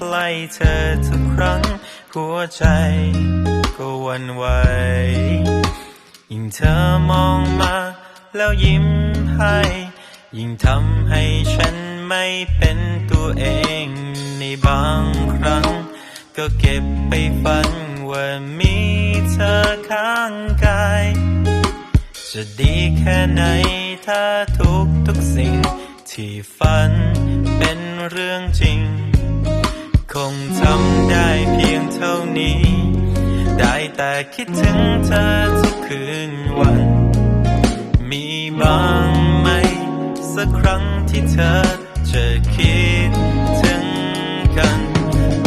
กล้เธอทุกครั้ง หัวใจก็วันไหวยิ่งเธอมองมา แล้วยิ้มให้ ยิ่งทำให้ฉันไม่เป็นตัวเองในบางครั้ง ก็เก็บไปฝันว่ามีเธอข้างกาย จะดีแค่ไหนถ้าทุกทุกสิ่งที่ฝันเป็นเรื่องจริง คงทำได้เพียงเท่านี้ ได้แต่คิดถึงเธอทุกคืนวัน มีบ้างไหม สักครั้งที่เธอจะคิดถึงกัน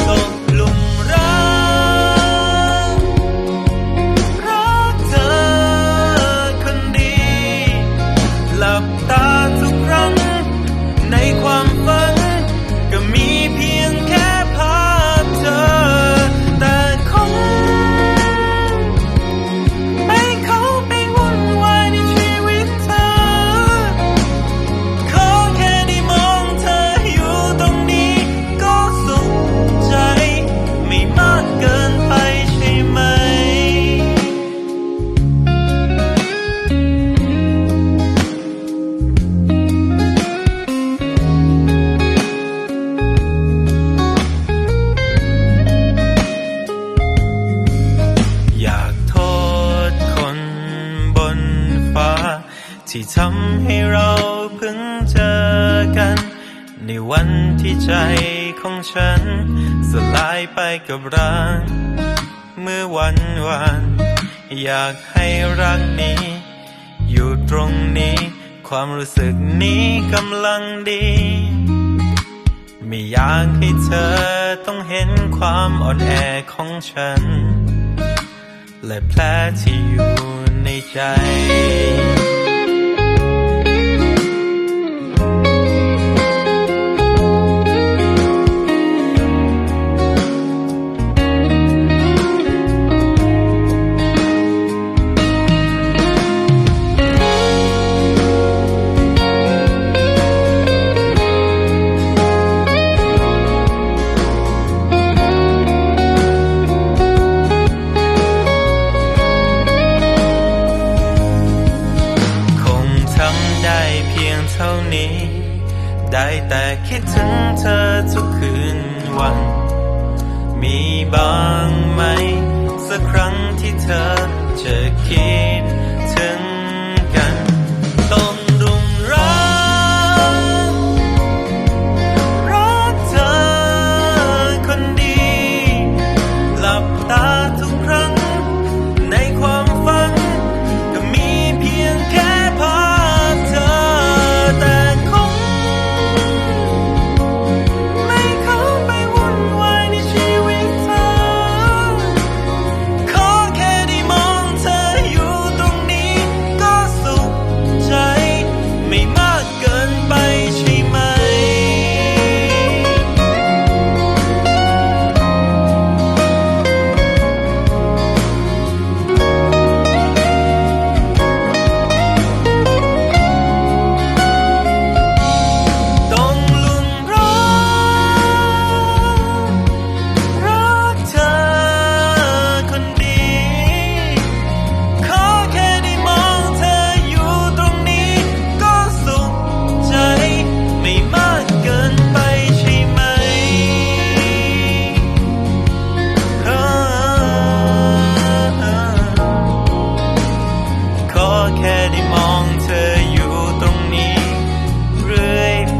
ตกหลุมรักรักเธอคนดีหลับตา ที่ทำให้เราเพิ่งเจอกัน ในวันที่ใจของฉัน สลายไปกับรักเมื่อวันวานอยากให้รักนี้ อยู่ตรงนี้ ความรู้สึกนี้กำลังดี ไม่อยากให้เธอต้องเห็นความอ่อนแอของฉัน และแผลที่อยู่ในใจ ได้แต่คิดถึงเธอทุกคืนวัน มีบ้างไหม สักครั้งที่เธอ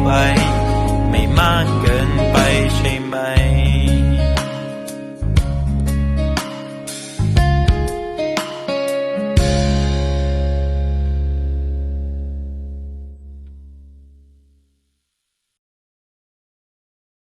ไป ไม่มากเกิน